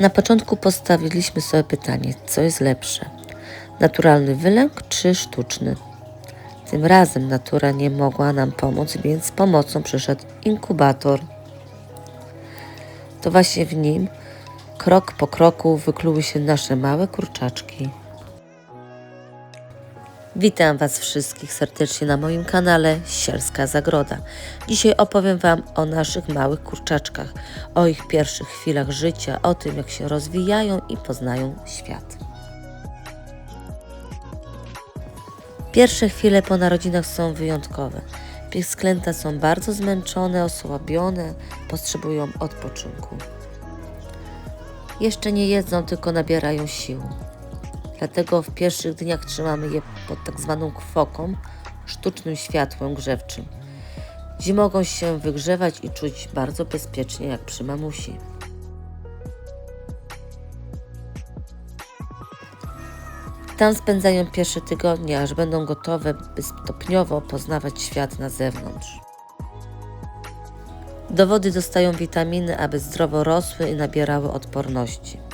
Na początku postawiliśmy sobie pytanie, co jest lepsze: naturalny wylęk czy sztuczny? Tym razem natura nie mogła nam pomóc, więc z pomocą przyszedł inkubator. To właśnie w nim, krok po kroku, wykluły się nasze małe kurczaczki. Witam Was wszystkich serdecznie na moim kanale Sielska Zagroda. Dzisiaj opowiem Wam o naszych małych kurczaczkach, o ich pierwszych chwilach życia, o tym jak się rozwijają i poznają świat. Pierwsze chwile po narodzinach są wyjątkowe. Piesklęta są bardzo zmęczone, osłabione, potrzebują odpoczynku. Jeszcze nie jedzą, tylko nabierają sił. Dlatego w pierwszych dniach trzymamy je pod tak zwaną kwoką, sztucznym światłem grzewczym. Gdzie mogą się wygrzewać i czuć bardzo bezpiecznie, jak przy mamusi. Tam spędzają pierwsze tygodnie, aż będą gotowe, by stopniowo poznawać świat na zewnątrz. Do wody dostają witaminy, aby zdrowo rosły i nabierały odporności.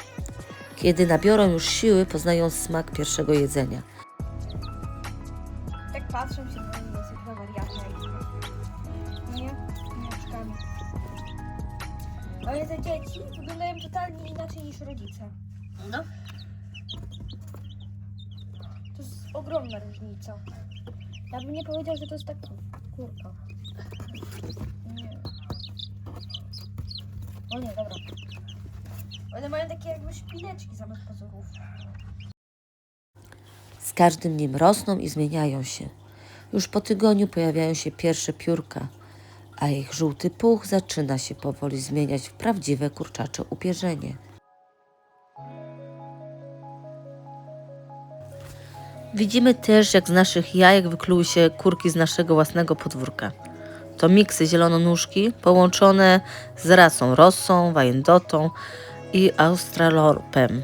Kiedy nabiorą już siły, poznają smak pierwszego jedzenia. Tak patrzą się na mnie, jest chyba wariatna Nie? Mieszkami. Ale te dzieci wyglądają totalnie inaczej niż rodzice. No. To jest ogromna różnica. Ja bym nie powiedział, że to jest taka kurka. Nie. O nie, dobra. One mają takie jakby szpileczki zamiast pazurów. Z każdym dniem rosną i zmieniają się. Już po tygodniu pojawiają się pierwsze piórka, a ich żółty puch zaczyna się powoli zmieniać w prawdziwe kurczacze upierzenie. Widzimy też, jak z naszych jajek wykluły się kurki z naszego własnego podwórka. To miksy zielononóżki połączone z rasą rossą, wajendotą i australorpem.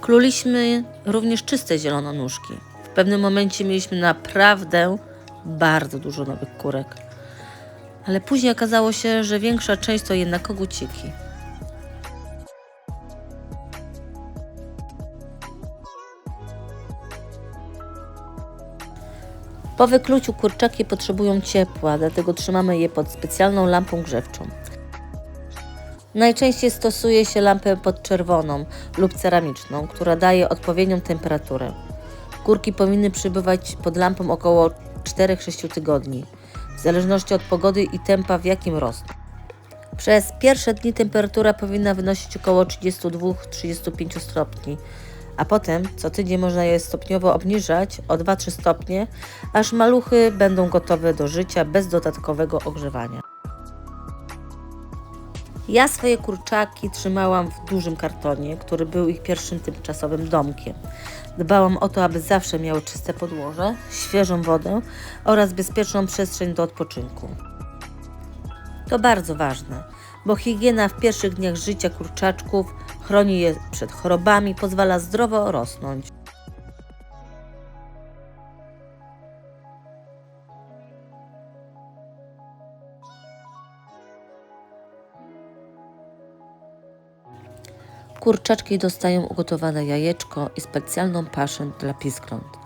Kluliśmy również czyste zielononóżki. W pewnym momencie mieliśmy naprawdę bardzo dużo nowych kurek. Ale później okazało się, że większa część to jednak koguciki. Po wykluciu kurczaki potrzebują ciepła, dlatego trzymamy je pod specjalną lampą grzewczą. Najczęściej stosuje się lampę podczerwoną lub ceramiczną, która daje odpowiednią temperaturę. Kurki powinny przybywać pod lampą około 4-6 tygodni, w zależności od pogody i tempa, w jakim rosną. Przez pierwsze dni temperatura powinna wynosić około 32-35 stopni, a potem co tydzień można je stopniowo obniżać o 2-3 stopnie, aż maluchy będą gotowe do życia bez dodatkowego ogrzewania. Ja swoje kurczaki trzymałam w dużym kartonie, który był ich pierwszym tymczasowym domkiem. Dbałam o to, aby zawsze miały czyste podłoże, świeżą wodę oraz bezpieczną przestrzeń do odpoczynku. To bardzo ważne, bo higiena w pierwszych dniach życia kurczaczków chroni je przed chorobami, pozwala zdrowo rosnąć. Kurczaczki dostają ugotowane jajeczko i specjalną paszę dla piskląt.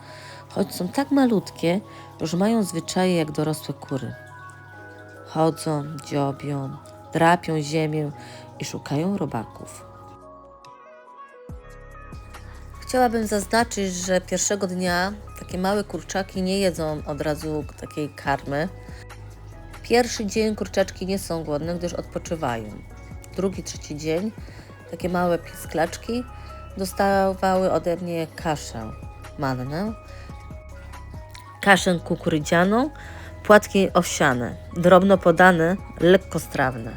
Choć są tak malutkie, już mają zwyczaje jak dorosłe kury. Chodzą, dziobią, drapią ziemię i szukają robaków. Chciałabym zaznaczyć, że pierwszego dnia takie małe kurczaki nie jedzą od razu takiej karmy. Pierwszy dzień kurczaczki nie są głodne, gdyż odpoczywają. Drugi, trzeci dzień takie małe pisklaczki dostawały ode mnie kaszę mannę, kaszę kukurydzianą, płatki owsiane, drobno podane, lekko strawne.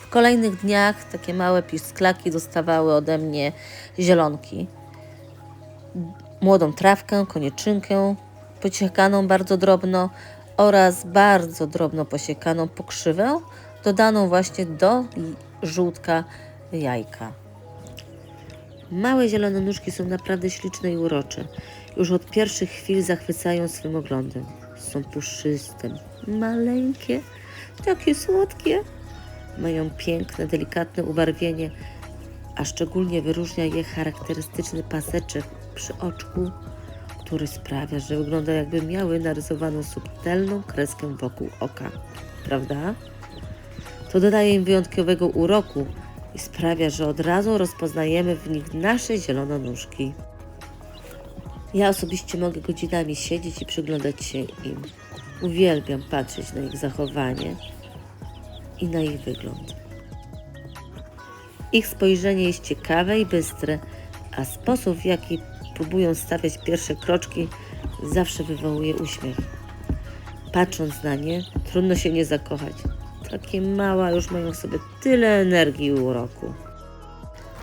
W kolejnych dniach takie małe pisklaki dostawały ode mnie zielonki, młodą trawkę, konieczynkę, pociekaną bardzo drobno oraz bardzo drobno posiekaną pokrzywę, dodaną właśnie do żółtka jajka. Małe zielone nóżki są naprawdę śliczne i urocze. Już od pierwszych chwil zachwycają swym oglądem. Są puszyste, maleńkie, takie słodkie. Mają piękne, delikatne ubarwienie, a szczególnie wyróżnia je charakterystyczny paseczek przy oczku, który sprawia, że wygląda jakby miały narysowaną subtelną kreskę wokół oka. Prawda? To dodaje im wyjątkowego uroku i sprawia, że od razu rozpoznajemy w nich nasze zielononóżki. Ja osobiście mogę godzinami siedzieć i przyglądać się im. Uwielbiam patrzeć na ich zachowanie i na ich wygląd. Ich spojrzenie jest ciekawe i bystre, a sposób w jaki próbują stawiać pierwsze kroczki zawsze wywołuje uśmiech. Patrząc na nie, trudno się nie zakochać. Takie małe już mają sobie tyle energii uroku.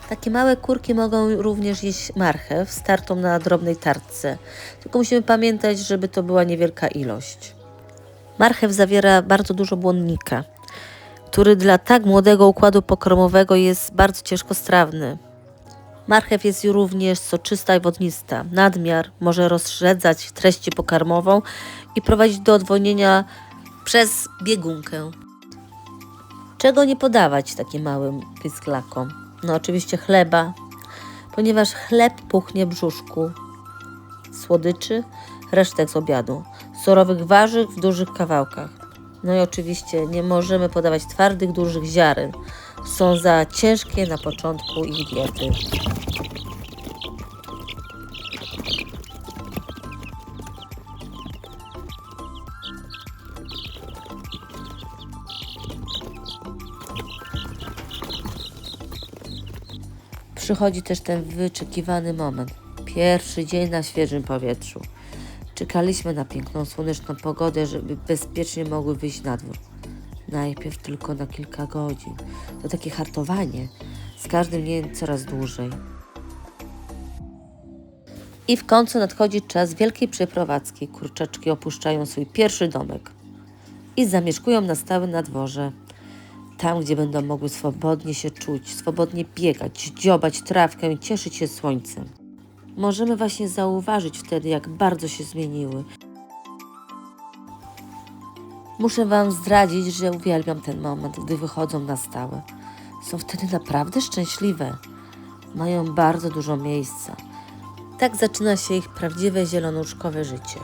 Takie małe kurki mogą również jeść marchew startą na drobnej tartce. Tylko musimy pamiętać, żeby to była niewielka ilość. Marchew zawiera bardzo dużo błonnika, który dla tak młodego układu pokromowego jest bardzo ciężkostrawny. Marchew jest również soczysta i wodnista. Nadmiar może rozrzedzać treść pokarmową i prowadzić do odwodnienia przez biegunkę. Czego nie podawać takim małym pisklakom? No oczywiście chleba, ponieważ chleb puchnie brzuszku. Słodyczy, resztek z obiadu. Surowych warzyw w dużych kawałkach. No i oczywiście nie możemy podawać twardych, dużych ziaren. Są za ciężkie na początku ich diety. Przychodzi też ten wyczekiwany moment. Pierwszy dzień na świeżym powietrzu. Czekaliśmy na piękną, słoneczną pogodę, żeby bezpiecznie mogły wyjść na dwór. Najpierw tylko na kilka godzin. To takie hartowanie. Z każdym dniem coraz dłużej. I w końcu nadchodzi czas wielkiej przeprowadzki. Kurczaczki opuszczają swój pierwszy domek i zamieszkują na stałe na dworze. Tam, gdzie będą mogły swobodnie się czuć, swobodnie biegać, dziobać trawkę i cieszyć się słońcem. Możemy właśnie zauważyć wtedy, jak bardzo się zmieniły. Muszę Wam zdradzić, że uwielbiam ten moment, gdy wychodzą na stałe. Są wtedy naprawdę szczęśliwe. Mają bardzo dużo miejsca. Tak zaczyna się ich prawdziwe zielonuszkowe życie.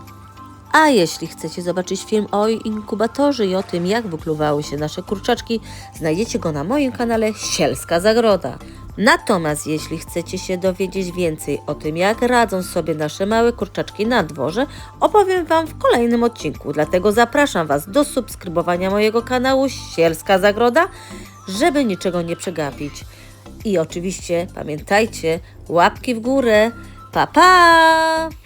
A jeśli chcecie zobaczyć film o inkubatorze i o tym, jak wykluwały się nasze kurczaczki, znajdziecie go na moim kanale Sielska Zagroda. Natomiast jeśli chcecie się dowiedzieć więcej o tym, jak radzą sobie nasze małe kurczaczki na dworze, opowiem Wam w kolejnym odcinku. Dlatego zapraszam Was do subskrybowania mojego kanału Sielska Zagroda, żeby niczego nie przegapić. I oczywiście pamiętajcie, łapki w górę. Pa pa!